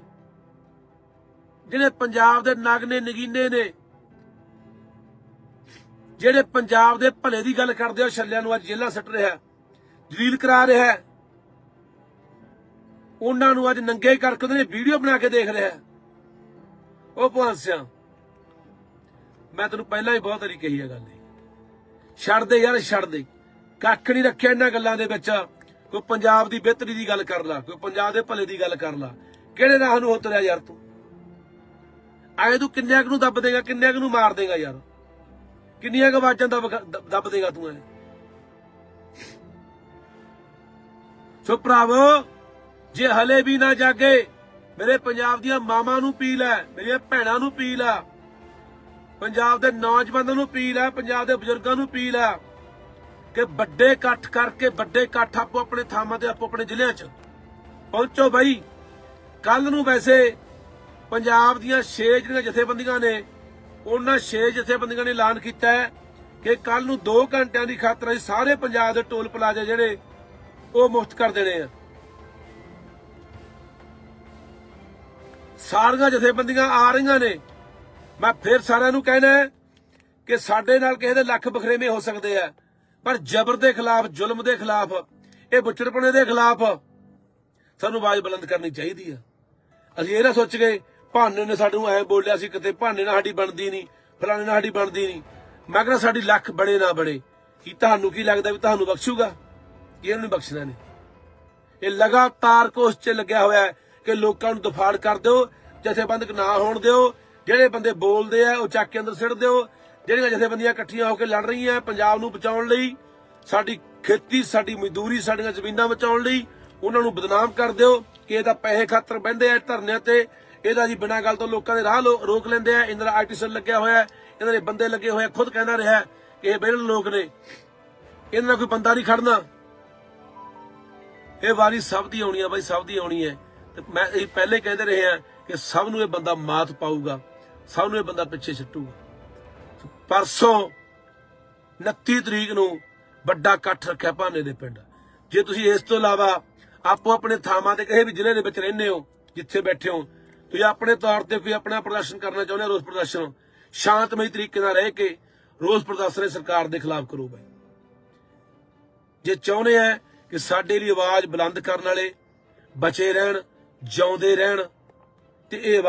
ਜਿਹੜੇ ਪੰਜਾਬ ਦੇ ਨਗ ਨੇ ਨਗੀਨੇ ਨੇ, ਜਿਹੜੇ ਪੰਜਾਬ ਦੇ ਭਲੇ ਦੀ ਗੱਲ ਕਰਦੇ ਆ, ਉਹ ਛੱਲਿਆਂ ਨੂੰ ਅੱਜ ਜੇਲ੍ਹਾਂ ਸੱਟ ਰਿਹਾ, ਜਲੀਲ ਕਰਾ ਰਿਹਾ ਉਹਨਾਂ ਨੂੰ ਅੱਜ ਨੰਗੇ ਕਰਕੇ ਉਹਨੇ ਵੀਡੀਓ ਬਣਾ ਕੇ ਦੇਖ ਰਿਹਾ ਹੈ। ਉਹ ਭਾਂਸਿਆ ਮੈਂ ਤੈਨੂੰ ਪਹਿਲਾਂ ਹੀ ਬਹੁਤ ਵਾਰੀ ਕਹੀ ਹੈ ਗੱਲ ਇਹ। ਛੱਡ ਦੇ ਯਾਰ, ਛੱਡ ਦੇ। ਕੱਖ ਨਹੀਂ ਰੱਖਿਆ ਇਹਨਾਂ ਗੱਲਾਂ ਦੇ ਵਿੱਚ। ਕੋਈ ਪੰਜਾਬ ਦੀ ਬਿਹਤਰੀ ਦੀ ਗੱਲ ਕਰ ਲਾ ਕੋਈ ਪੰਜਾਬ ਦੇ ਭਲੇ ਦੀ ਗੱਲ ਕਰ ਲਾ। ਕਿਹੜੇ ਰਾਹ ਨੂੰ ਉਤਰਿਆ ਯਾਰ ਤੂੰ? ਆਏ ਤੂੰ ਕਿੰਨਿਆਂ ਕੁ ਨੂੰ ਦੱਬ ਦੇਗਾ, ਕਿੰਨਿਆਂ ਕੁ ਨੂੰ ਮਾਰ ਦੇਗਾ ਯਾਰ? ਕਿੰਨੀਆਂ ਕੁ ਆਵਾਜ਼ਾਂ ਦੱਬ ਦੇਗਾ ਤੂੰ ਐ? ਸੋ ਭਰਾਵੋ ਜੇ ਹਲੇ ਵੀ ਨਾ ਜਾਗੇ, ਮੇਰੇ ਪੰਜਾਬ ਦੀਆਂ ਮਾਵਾਂ ਨੂੰ ਪੀ ਹੈ ਮੇਰੀਆਂ ਭੈਣਾਂ ਨੂੰ ਪੀ ਆ ਪੰਜਾਬ ਦੇ ਨੌਜਵਾਨਾਂ ਨੂੰ ਪੀ ਲੈ, ਪੰਜਾਬ ਦੇ ਬਜ਼ੁਰਗਾਂ ਨੂੰ ਪੀ ਆ ਕਿ ਵੱਡੇ ਇਕੱਠ ਕਰਕੇ ਵੱਡੇ ਇਕੱਠ ਆਪੋ ਆਪਣੇ ਥਾਵਾਂ ਤੇ, ਆਪੋ ਆਪਣੇ ਜ਼ਿਲ੍ਹਿਆਂ 'ਚ। ਪਹੁੰਚੋ ਬਾਈ। ਕੱਲ ਨੂੰ ਵੈਸੇ ਪੰਜਾਬ ਦੀਆਂ 6 ਜਿਹੜੀਆਂ ਜਥੇਬੰਦੀਆਂ ਨੇ, ਉਹਨਾਂ 6 ਜਥੇਬੰਦੀਆਂ ਨੇ ਐਲਾਨ ਕੀਤਾ ਹੈ ਕਿ ਕੱਲ ਨੂੰ 2 ਘੰਟਿਆਂ ਦੀ ਖਾਤਰ ਅਸੀਂ ਸਾਰੇ ਪੰਜਾਬ ਦੇ ਟੋਲ ਪਲਾਜੇ ਜਿਹੜੇ, ਉਹ ਮੁਫਤ ਕਰ ਦੇਣੇ ਆ। ਸਾਰੀਆਂ ਜਥੇਬੰਦੀਆਂ ਆ ਰਹੀਆਂ ਨੇ। ਮੈਂ ਫਿਰ ਸਾਰਿਆਂ ਨੂੰ ਕਹਿਣਾ ਕਿ ਸਾਡੇ ਨਾਲ ਕਿਸੇ ਦੇ ਲੱਖ ਬਖਰੇਵੇਂ ਹੋ ਸਕਦੇ ਆ। ਪਰ ਜ਼ਬਰ ਦੇ ਖਿਲਾਫ, ਜ਼ੁਲਮ ਦੇ ਖਿਲਾਫ, ਇਹ ਬੁੱਚੜਪਣੇ ਦੇ ਖਿਲਾਫ ਸਾਨੂੰ ਆਵਾਜ਼ ਬੁਲੰਦ ਕਰਨੀ ਚਾਹੀਦੀ ਆ। ਅਸੀਂ ਇਹ ਨਾ ਸੋਚ ਗਏ ਭਾਨੇ ਨੇ ਸਾਨੂੰ ਐ ਬੋਲਿਆ ਸੀ, ਕਿਤੇ ਭਾਨੇ ਨਾਲ ਸਾਡੀ ਬਣਦੀ ਨਹੀਂ, ਫਲਾਣੇ ਨਾਲ ਸਾਡੀ ਬਣਦੀ ਨਹੀਂ। ਮੈਂ ਕਹਿੰਦਾ ਸਾਡੀ ਲੱਖ ਬਣੇ ਨਾ ਬਣੇ। ਕੀ ਤੁਹਾਨੂੰ ਕੀ ਲੱਗਦਾ ਵੀ ਤੁਹਾਨੂੰ ਬਖਸ਼ੂਗਾ? ਕੀ ਇਹਨੂੰ ਨਹੀਂ ਬਖਸ਼ਣਾ ਨੇ ਇਹ ਲਗਾਤਾਰ ਕੋਸ਼ਿਸ਼ 'ਚ ਲੱਗਿਆ ਹੋਇਆ ਹੈ ਕਿ ਲੋਕਾਂ ਨੂੰ ਦਫਾੜ ਕਰ ਦਿਓ, ਜਥੇਬੰਦਕ ਨਾ ਹੋਣ ਦਿਓ, ਜਿਹੜੇ ਬੰਦੇ ਬੋਲਦੇ ਆ, ਉਹ ਚੱਕ ਕੇ ਅੰਦਰ ਸਿੱਟ ਦਿਓ ਜਿਹੜੀਆਂ ਜਥੇਬੰਦੀਆਂ ਇਕੱਠੀਆਂ ਹੋ ਕੇ ਲੜ ਰਹੀਆਂ ਪੰਜਾਬ ਨੂੰ ਬਚਾਉਣ ਲਈ, ਸਾਡੀ ਖੇਤੀ, ਸਾਡੀ ਮਜ਼ਦੂਰੀ ਸਾਡੀਆਂ ਜ਼ਮੀਨਾਂ ਬਚਾਉਣ ਲਈ, ਉਹਨਾਂ ਨੂੰ ਬਦਨਾਮ ਕਰ ਦਿਓ ਕਿ ਇਹਦਾ ਪੈਸੇ ਖਾਤਰ ਬਹਿੰਦੇ ਆ ਧਰਨਿਆਂ ਤੇ। ਇਹਦਾ ਜੀ ਬਿਨਾਂ ਗੱਲ ਤੋਂ ਲੋਕਾਂ ਦੇ ਰਾਹ ਲੋ- ਰੋਕ ਲੈਂਦੇ ਆ। ਇਹਨਾਂ ਦਾ ਆਰਟੀਸਨ ਲੱਗਿਆ ਹੋਇਆ ਇਹਨਾਂ ਦੇ ਬੰਦੇ ਲੱਗੇ ਹੋਏ ਖੁਦ ਕਹਿੰਦਾ ਰਿਹਾ ਕਿ ਇਹ ਬੇਰਲ ਲੋਕ ਨੇ। ਇਹਨਾਂ ਨਾਲ ਕੋਈ ਬੰਦਾ ਨਹੀਂ ਖੜਨਾ। ਇਹ ਵਾਰੀ ਸਭ ਦੀ ਆਉਣੀ ਆ ਬਾਈ, ਸਭ ਦੀ ਆਉਣੀ ਹੈ। ਤੇ ਮੈਂ ਇਹ ਪਹਿਲੇ ਕਹਿੰਦੇ ਰਹੇ ਆ ਕਿ ਸਭ ਨੂੰ ਇਹ ਬੰਦਾ ਮਾਤ ਪਾਊਗਾ। ਸਭ ਨੂੰ ਇਹ ਬੰਦਾ ਪਿੱਛੇ ਛੱਟੂਗਾ ਪਰਸੋਂ 29 ਤਰੀਕ ਨੂੰ ਵੱਡਾ ਇਕੱਠ ਰੱਖਿਆ ਭਾਨੇ ਦੇ ਪਿੰਡ। ਜੇ ਤੁਸੀਂ ਇਸ ਤੋਂ ਇਲਾਵਾ ਆਪੋ ਆਪਣੇ ਥਾਵਾਂ ਤੇ ਕਿਸੇ ਵੀ ਜ਼ਿਲ੍ਹੇ ਦੇ ਵਿੱਚ ਰਹਿੰਦੇ ਹੋ, ਜਿੱਥੇ ਬੈਠੇ ਹੋ, ਤੁਸੀਂ ਆਪਣੇ ਤੌਰ ਤੇ ਕੋਈ ਆਪਣਾ ਪ੍ਰਦਰਸ਼ਨ ਕਰਨਾ ਚਾਹੁੰਦੇ ਹੋ ਰੋਸ ਪ੍ਰਦਰਸ਼ਨ, ਸ਼ਾਂਤਮਈ ਤਰੀਕੇ ਨਾਲ ਰਹਿ ਕੇ ਰੋਸ ਪ੍ਰਦਰਸ਼ਨ ਸਰਕਾਰ ਦੇ ਖਿਲਾਫ ਕਰੋ ਬਾਈ। ਜੇ ਚਾਹੁੰਦੇ ਆ ਕਿ ਸਾਡੇ ਲਈ ਆਵਾਜ਼ ਬੁਲੰਦ ਕਰਨ ਵਾਲੇ ਬਚੇ ਰਹਿਣ, ਜਿਉਂਦੇ ਰਹਿਣ, ਤੇ ਇਹ ਆਵਾਜ਼